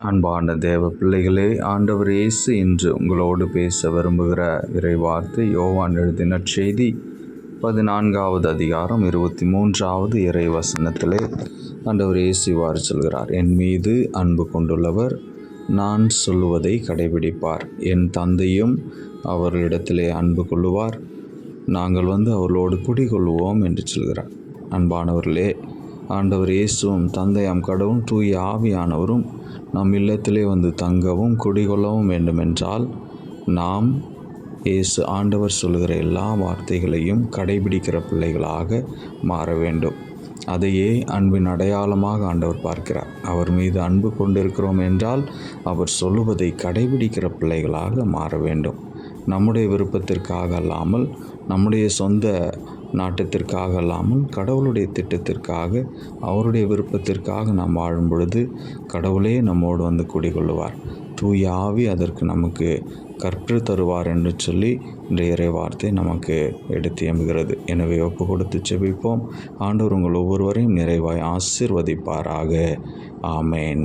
அன்பான தேவ பிள்ளைகளே ஆண்டவர் இயேசு இன்று உங்களோடு பேச விரும்புகிற இறைவார்த்தை யோவான் எழுதின செய்தி பதினான்காவது அதிகாரம் இருபத்தி மூன்றாவது இறை வசனத்திலே ஆண்டவர் இயேசு இவ்வாறு சொல்கிறார் என் மீது அன்பு கொண்டுள்ளவர் நான் சொல்லுவதை கடைபிடிப்பார். என் தந்தையும் அவர்களிடத்திலே அன்பு கொள்ளுவார். நாங்கள் வந்து அவர்களோடு குடிகொள்வோம் என்று சொல்கிறார். அன்பானவர்களே ஆண்டவர் இயேசுவும் தந்தையாம் கடவும் தூய ஆவியானவரும் நம் இல்லத்திலே வந்து தங்கவும் குடிகொள்ளவும் வேண்டுமென்றால் நாம் இயேசு ஆண்டவர் சொல்லுகிற எல்லா வார்த்தைகளையும் கடைபிடிக்கிற பிள்ளைகளாக மாற வேண்டும். அதையே அன்பின் அடையாளமாக ஆண்டவர் பார்க்கிறார். அவர் மீது அன்பு கொண்டிருக்கிறோம் என்றால் அவர் சொல்லுவதை கடைபிடிக்கிற பிள்ளைகளாக மாற வேண்டும். நம்முடைய விருப்பத்திற்காக அல்லாமல் நம்முடைய சொந்த நாட்டத்திற்காக அல்லாமல் கடவுளுடைய திட்டத்திற்காக அவருடைய விருப்பத்திற்காக நாம் வாழும் பொழுது கடவுளே நம்மோடு வந்து குடிகொள்ளுவார். தூய ஆவி அதற்கு நமக்கு கற்று தருவார் என்று சொல்லி இன்றைய இறை வார்த்தை நமக்கு எடுத்து எம்புகிறது. எனவே ஒப்பு கொடுத்து செபிப்போம் ஆண்டவர் உங்கள் ஒவ்வொருவரையும் நிறைவாய் ஆசிர்வதிப்பாராக. ஆமேன்.